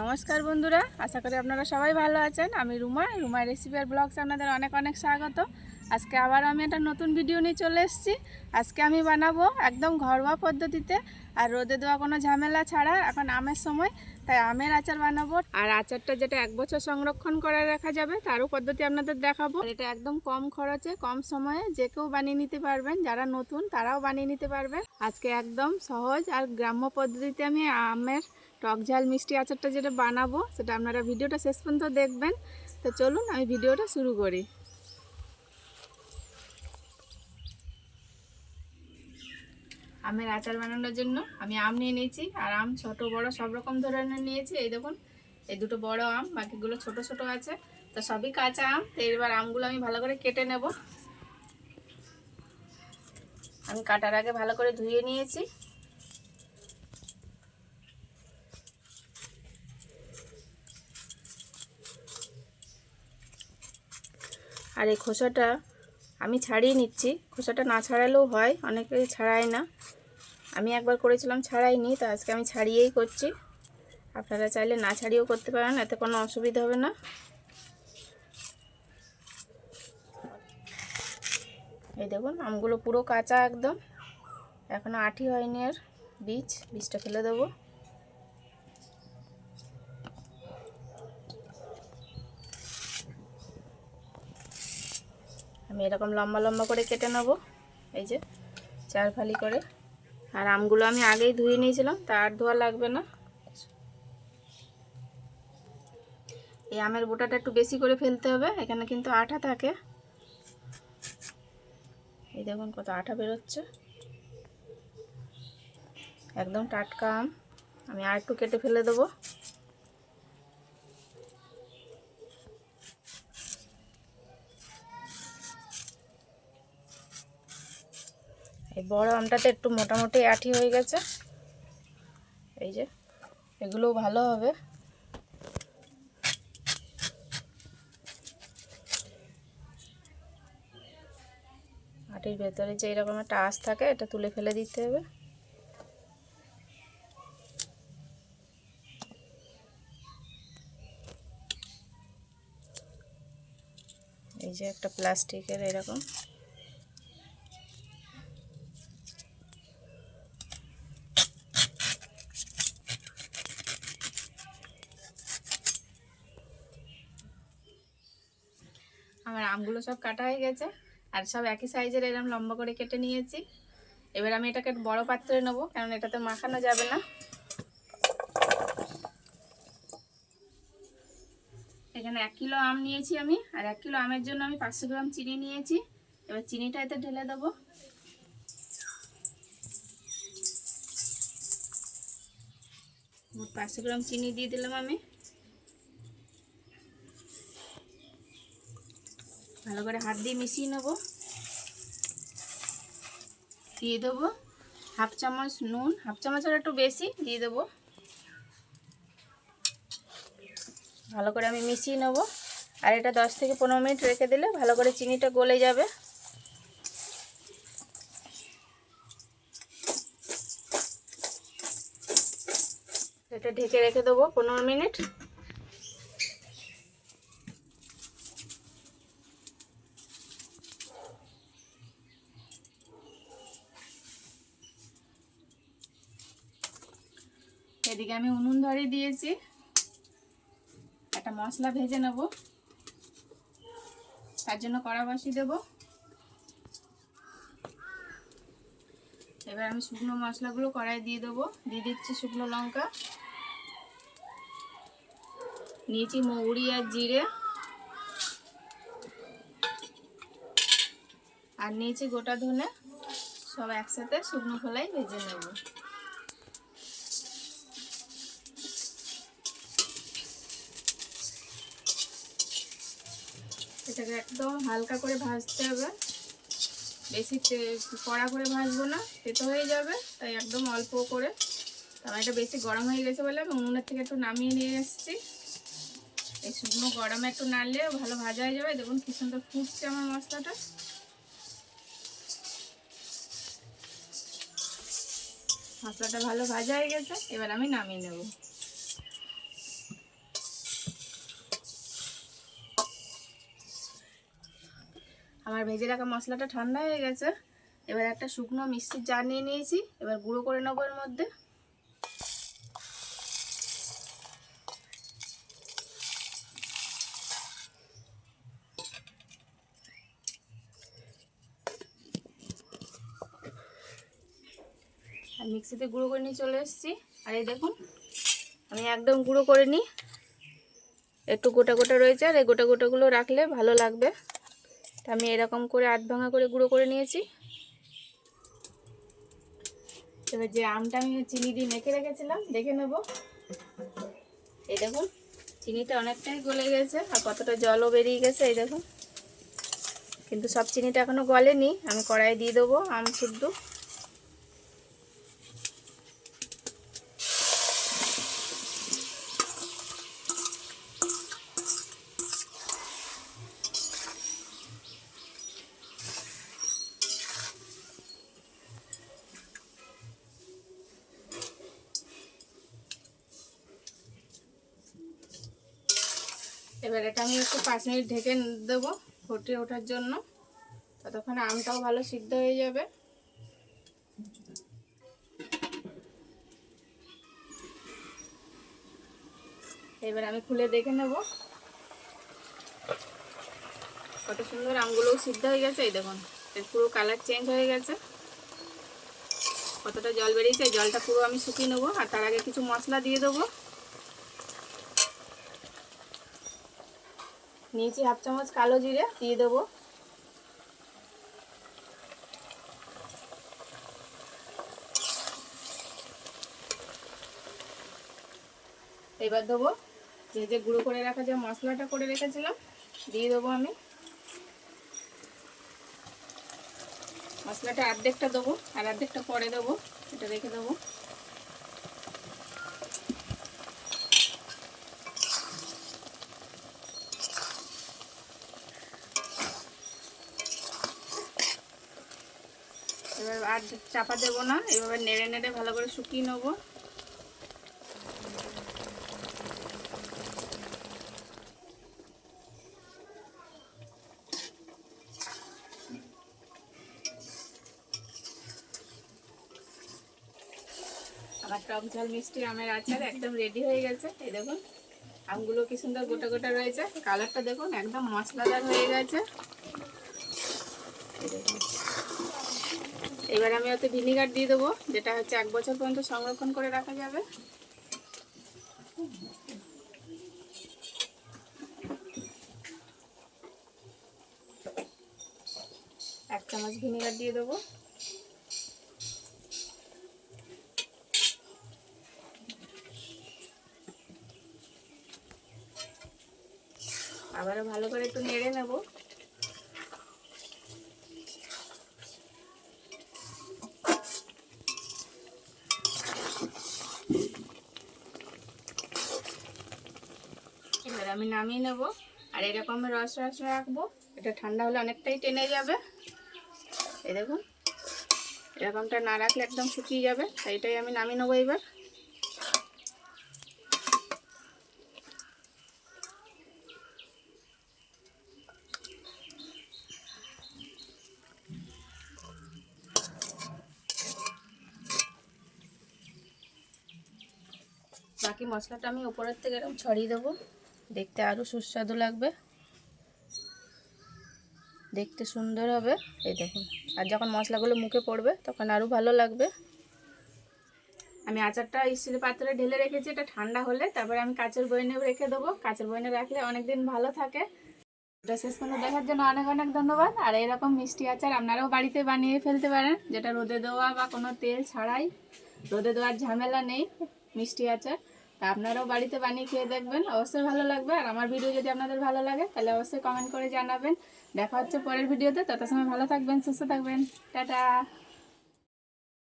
নমস্কার বন্ধুরা, আশা করি আপনারা সবাই ভালো আছেন। আমি রুমা রুমা রেসিপি আর ব্লগস আপনাদের অনেক অনেক স্বাগত। আজকে আবার আমি একটা নতুন ভিডিও নিয়ে চলে এসেছি। আজকে আমি বানাবো একদম ঘরোয়া পদ্ধতিতে, আর রোদে দেওয়া কোনো ঝামেলা ছাড়া, এখন আমের সময়, তাই আমের আচার বানাবো। আর আচারটা যেটা এক বছর সংরক্ষণ করে রাখা যাবে, তারও পদ্ধতি আপনাদের দেখাবো। এটা একদম কম খরচে, কম সময়ে যে কেউ বানিয়ে নিতে পারবেন, যারা নতুন, তারাও বানিয়ে নিতে পারবেন। আজকে একদম সহজ আর গ্রাম্য পদ্ধতিতে আমি আমের টক ঝাল মিষ্টি আচারটা যেটা বানাবো, সেটা আপনারা ভিডিওটা শেষ পর্যন্ত দেখবেন। তো চলুন, আমি ভিডিওটা শুরু করি। আমের আচার বানানোর জন্য আমি আম নিয়ে নিয়েছি, আর আম ছোট, বড়, সব রকম ধরনের নিয়েছি। এই দেখুন, এই দুটো বড় আম, বাকিগুলো ছোট ছোট আছে। তো সবই কাঁচা আম, তো এবার আমগুলো আমি ভালো করে কেটে নেব। আমি কাটার আগে ভালো করে ধুয়ে নিয়েছি। আর এই খোসাটা আমি ছাড়িয়ে নিচ্ছি। খোসাটা না ছাড়ালেও হয়, অনেকে ছাড়ায় না। আমি একবার করেছিলাম, ছাড়াইনি, তো আজকে আমি ছাড়িয়েই করছি। আপনারা চাইলে না ছাড়িয়েও করতে পারেন, এতে কোনো অসুবিধা হবে না। এই দেখুন, আমগুলো পুরো কাঁচা একদম। এখনও আঠি হয়নি আর বীজ, বীজটা ফেলে দেবো। আমি এরকম লম্বা লম্বা করে কেটে নেব। এই যে, চার ফালি করে। আর আমগুলো আমি আগেই ধুয়ে নিয়েছিলাম, তা আর ধোয়া লাগবে না। এই আমের বোটাটা একটু বেশি করে ফেলতে হবে, এখানে কিন্তু আঠা থাকে। এই দেখুন কত আঠা বেরোচ্ছে। একদম টাটকা আম। আমি আর একটু কেটে ফেলে দেবো। এই বড় আমটাতে একটু মোটামুটি আঠি হয়ে গেছে। এই যে, এগুলোও ভালো হবে। আটির ভেতরে যে এরকম একটা আঁশ থাকে, এটা তুলে ফেলে দিতে হবে। এই যে একটা প্লাস্টিকের এরকম। আমগুলো সব কাটা হয়ে গেছে। আর সব একই সাইজের এরম লম্বা করে কেটে নিয়েছি। এবার আমি এটাকে বড় পাত্রে নেব, কারণ এটাতে মাখানো যাবে না। এখানে এক কিলো আম নিয়েছি আমি, আর এক কিলো আমের জন্য আমি পাঁচশো গ্রাম চিনি নিয়েছি। এবার চিনিটা এতে ঢেলে দেবো। পাঁচশো গ্রাম চিনি দিয়ে দিলাম আমি। ভালো করে হাত দিয়ে মিশিয়ে নেব। দিয়ে দেবো হাফ চামচ নুন, হাফ চামচের একটু বেশি দিয়ে দেবো। ভালো করে আমি মিশিয়ে নেব। আর এটা দশ থেকে পনেরো মিনিট রেখে দিলে ভালো করে চিনিটা গলে যাবে। এটা ঢেকে রেখে দেবো পনেরো মিনিট। এদিকে আমি উনুন ধরে দিয়েছি। একটা মশলা ভেজে নেব। তার জন্য কড়া বসিয়ে দেব। এবার আমি শুকনো মশলাগুলো কড়াই দিয়ে দেবো। দিয়ে দিচ্ছি শুকনো লঙ্কা। নিয়েছি মৌরি আর জিরে। আর নিয়েছি গোটা ধনে। সব একসাথে শুকনো খোলাই ভেজে নেব। এটাকে একদম হালকা করে ভাজতে হবে। বেশি কড়া করে ভাজবো না, তেতো হয়ে যাবে, তাই একদম অল্প করে। এটা বেশি গরম হয়ে গেছে বলে আমি উনুনের থেকে একটু নামিয়ে নিয়ে এসেছি। এই শুকনো গরমে একটু নাড়লে ভালো ভাজা হয়ে যাবে। দেখুন কি সুন্দর ফুটছে আমার মশলাটা। মশলাটা ভালো ভাজা হয়ে গেছে, এবার আমি নামিয়ে নেব। আমার ভেজে রাখা মশলাটা ঠান্ডা হয়ে গেছে। এবার একটা শুকনো মিষ্টির জার নিয়ে নিয়েছি। এবার গুঁড়ো করে নেব এর মধ্যে। আর মিক্সিতে গুঁড়ো করে নিয়ে চলে এসেছি। আর এই দেখুন, আমি একদম গুঁড়ো করে নিই। একটু গোটা গোটা রয়েছে, আর এই গোটা গোটাগুলো রাখলে ভালো লাগবে। তা আমি এরকম করে আধ ভাঙা করে গুঁড়ো করে নিয়েছি। এবার যে আমটা আমি চিনি দিয়ে মেখে রেখেছিলাম, দেখে নেব। এই দেখুন, চিনিটা অনেকটাই গলে গেছে আর কতটা জলও বেরিয়ে গেছে, এই দেখুন। কিন্তু সব চিনিটা এখনও গলেনি, আমি কড়াই দিয়ে দেবো আম শুদ্ধ এবার এটা আমি একটু পাঁচ মিনিট ঢেকে দেবো ফুটে ওঠার জন্য। ততক্ষণ আমটাও ভালো সিদ্ধ হয়ে যাবে। এবার আমি খুলে দেখে নেব। কত সুন্দর আমগুলোও সিদ্ধ হয়ে গেছে, এই দেখুন, এর পুরো কালার চেঞ্জ হয়ে গেছে। কতটা জল বেরিয়েছে জলটা পুরো আমি শুকিয়ে নেব, আর তার আগে কিছু মশলা দিয়ে দেবো। নিয়েছি হাফ চামচ কালো জিরে, দিয়ে দেবো। এবার দেবো যে যে গুঁড়ো করে রাখা যে মশলাটা করে রেখেছিলাম, দিয়ে দেবো আমি। মশলাটা অর্ধেকটা দেবো, আর অর্ধেকটা পরে দেবো, এটা রেখে দেবো এবার আর চাপা দেবো না, এভাবে নেড়ে নেড়ে ভালো করে শুকিয়ে নেব। আমার টক ঝাল, মিষ্টি, আমের আচার একদম রেডি হয়ে গেছে। এই দেখুন, আমগুলো কি সুন্দর গোটা গোটা রয়েছে। কালারটা দেখুন, একদম মশলাদার হয়ে গেছে এই দেখুন এবার আমি ওতে ভিনিগার দিয়ে দেবো, যেটা হচ্ছে এক বছর পর্যন্ত সংরক্ষণ করে রাখা যাবে। এক চামচ ভিনিগার দিয়ে দেবো। আবারও ভালো করে একটু নেড়ে নেব। আমি নামিয়ে নেব। আর এরকম রস রস রাখব। এটা ঠান্ডা হলে অনেকটাই টেনে যাবে। এই দেখুন, এরকমটা না রাখলে একদম শুকিয়ে যাবে। তাই এটাই আমি নামিয়ে নেব এবার। বাকি মশলাটা আমি উপরের থেকে এরকম ছড়িয়ে দেবো। দেখতে আরও সুস্বাদু লাগবে। দেখতে সুন্দর হবে। এই দেখুন। আর যখন মশলাগুলো মুখে পড়বে, তখন আরও ভালো লাগবে। আমি আচারটা স্টিলের পাত্রে ঢেলে রেখেছি, এটা ঠান্ডা হলে। তারপরে আমি কাঁচের বইনে রেখে দেবো। কাঁচের বইনে রাখলে অনেক দিন ভালো থাকে। এটা শেষ পর্যন্ত দেখার জন্য অনেক অনেক ধন্যবাদ। আর এরকম মিষ্টি আচার আপনারাও বাড়িতে বানিয়ে ফেলতে পারেন, যেটা রোদে দেওয়া বা কোনো তেল ছাড়াই। রোদে দেওয়ার ঝামেলা নেই, মিষ্টি আচার। তা আপনারাও বাড়িতে বানিয়ে খেয়ে দেখবেন, অবশ্যই ভালো লাগবে। আর আমার ভিডিও যদি আপনাদের ভালো লাগে, তাহলে অবশ্যই কমেন্ট করে জানাবেন। দেখা হচ্ছে পরের ভিডিওতে তত সময় ভালো থাকবেন, সুস্থ থাকবেন। টাটা!